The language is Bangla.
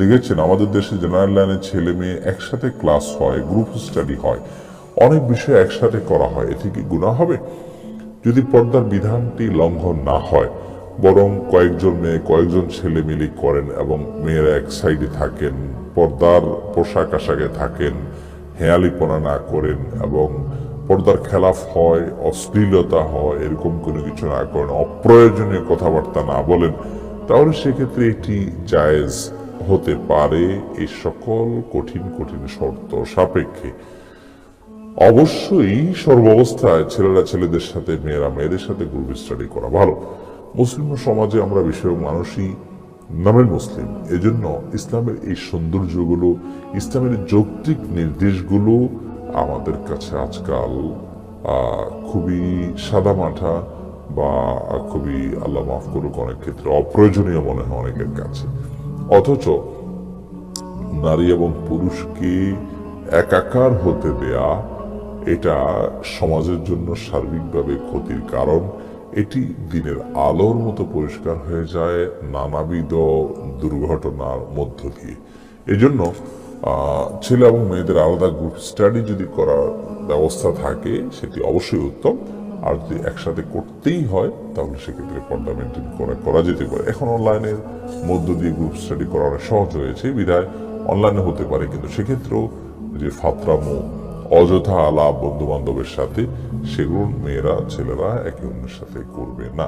লিখেছেন, আমাদের দেশে জেনারেল লাইনের ছেলে মেয়ে একসাথে ক্লাস হয় গ্রুপ স্টাডি হয়। অনেক বিষয় একসাথে করা হয়, এতে কি গুণা হবে? যদি পর্দার বিধানটি লঙ্ঘন না হয়, বরং কয়েকজন মেয়ে, কয়েকজন ছেলে মিলে করেন এবং মেয়েরা এক সাইডে থাকেন, পর্দার পোশাক আশাকে থাকেন, হেয়ালিপনা না করেন এবং পর্দার খেলাফ হয়, অশ্লীলতা হয়, এরকম কোনো কিছু না করেন, অপ্রয়োজনীয় কথাবার্তা না বলেন, তাহলে সেক্ষেত্রে এটি জায়েজ হতে পারে এই সকল কঠিন কঠিন শর্ত সাপেক্ষে। অবশ্যই সর্বাবস্থায় ছেলেরা ছেলেদের সাথে, মেয়েরা মেয়েদের সাথে গ্রুপ স্টাডি করা ভালো। মুসলিম সমাজে আমরা বিষয়ক মানুষই, নামের মুসলিম। এজন্য ইসলামের এই সৌন্দর্যগুলো, ইসলামের যৌক্তিক নির্দেশগুলো আমাদের কাছে আজকাল খুবই সাদামাঠা বা খুবই আল্লাহ মাফ করুক অনেক ক্ষেত্রে অপ্রয়োজনীয় মনে হয় অনেকের কাছে। অথচ নারী এবং পুরুষকে একাকার হতে দেয়া এটা সমাজের জন্য সার্বিকভাবে ক্ষতির কারণ। এটি দিনের আলোর মতো পরিষ্কার হয়ে যায় নানাবিধ দুর্ঘটনার মধ্য দিয়ে। এজন্য ছেলে এবং মেয়েদের আলাদা গ্রুপ স্টাডি যদি করার ব্যবস্থা থাকে, সেটি অবশ্যই উত্তম। আর যদি একসাথে করতেই হয়, তাহলে সেক্ষেত্রে পর্দা মেনটেন করে করা যেতে পারে। এখন অনলাইনের মধ্য দিয়ে গ্রুপ স্টাডি করা অনেক সহজ হয়েছে, বিধায় অনলাইনে হতে পারে, কিন্তু সেক্ষেত্রেও যে ফাতরামো, অযথা আলাপ বন্ধু বান্ধবের সাথে, সেগুলো মেয়েরা, ছেলেরা একে অন্যের সাথে করবে না।